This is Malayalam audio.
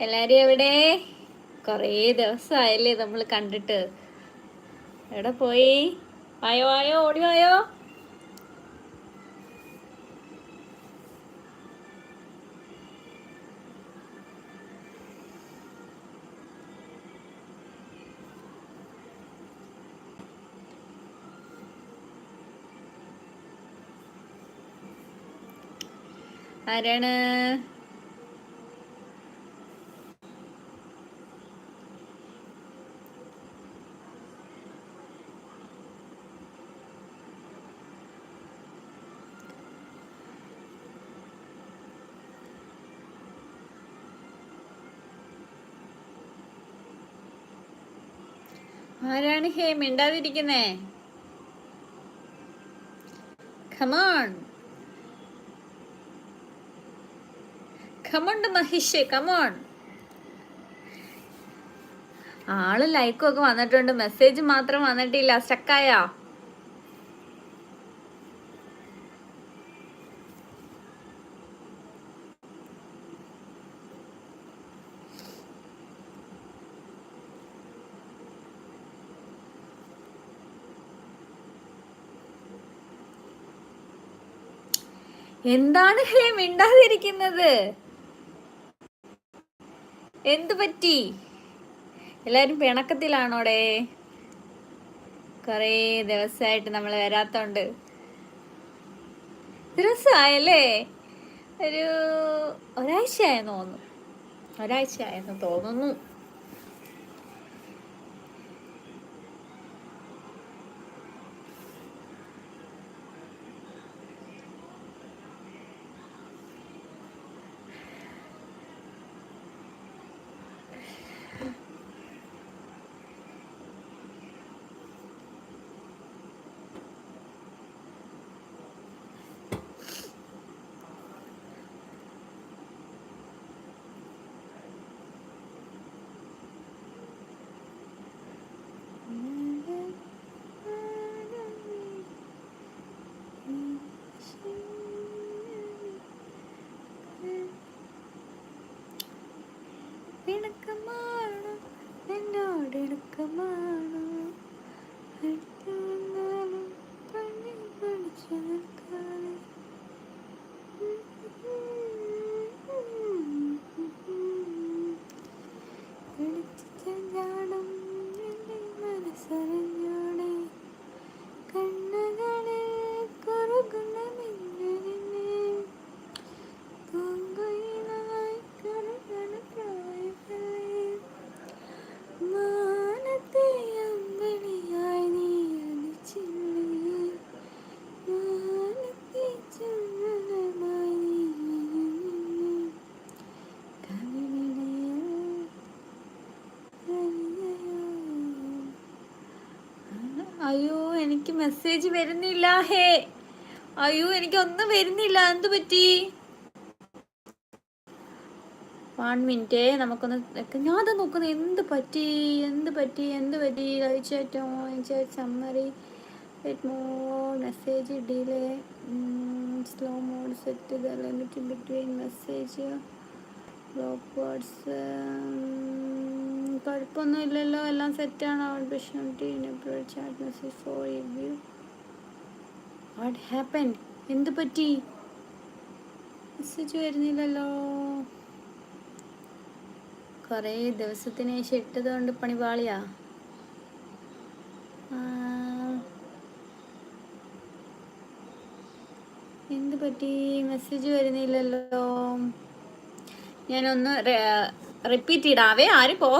എല്ലാരും എവിടെ? കുറേ ദിവസമായല്ലേ നമ്മൾ കണ്ടിട്ട്. എവിടെ പോയി? വായോ വായോ ഓടി വായോ. ആരാണ്? ആരാണ് ഹേ? മിണ്ടാതിരിക്കുന്നേ. ഖമോൺ ഖമോണ്ട് മഹിഷ് കമോൺ ആൾ ലൈക്കും ഒക്കെ വന്നിട്ടുണ്ട്. മെസ്സേജ് മാത്രം വന്നിട്ടില്ല. സ്റ്റക്കായോ എന്താണ് ഹേ മിണ്ടാതിരിക്കുന്നത്? എന്തു പറ്റി? എല്ലാരും പിണക്കത്തിലാണോടെ? കുറേ ദിവസമായിട്ട് നമ്മൾ വരാത്തോണ്ട്. ദിവസമായല്ലേ? ഒരു ഒരാഴ്ചയായെന്ന് തോന്നുന്നു. ഒരാഴ്ചയായെന്ന് തോന്നുന്നു. അയ്യോ എനിക്ക് മെസ്സേജ് വരുന്നില്ല. ഹേ. അയ്യോ എനിക്ക് ഒന്നും വരുന്നില്ല. എന്ത് പറ്റി? വൺ മിനിറ്റ് നമുക്കൊന്ന് ഞാൻ അത് നോക്കുന്നത് എന്ത് പറ്റി? എന്ത് പറ്റി? എന്ത് പറ്റി? Summary message delay slow mode set the between message block words കുഴപ്പമൊന്നും ഇല്ലല്ലോ എല്ലാം സെറ്റാണ് അവൾ chat message for view what happen എന്ത് പറ്റി? മെസ്സേജ് വരുന്നില്ലല്ലോ. കുറേ ദിവസത്തിന് ശേഷം ഇട്ടത് കൊണ്ട് പണിപാളിയാ. എന്ത് പറ്റി? മെസ്സേജ് വരുന്നില്ലല്ലോ. ഞാനൊന്ന് റിപ്പീറ്റ് ഇടാവേ. ആരും പോ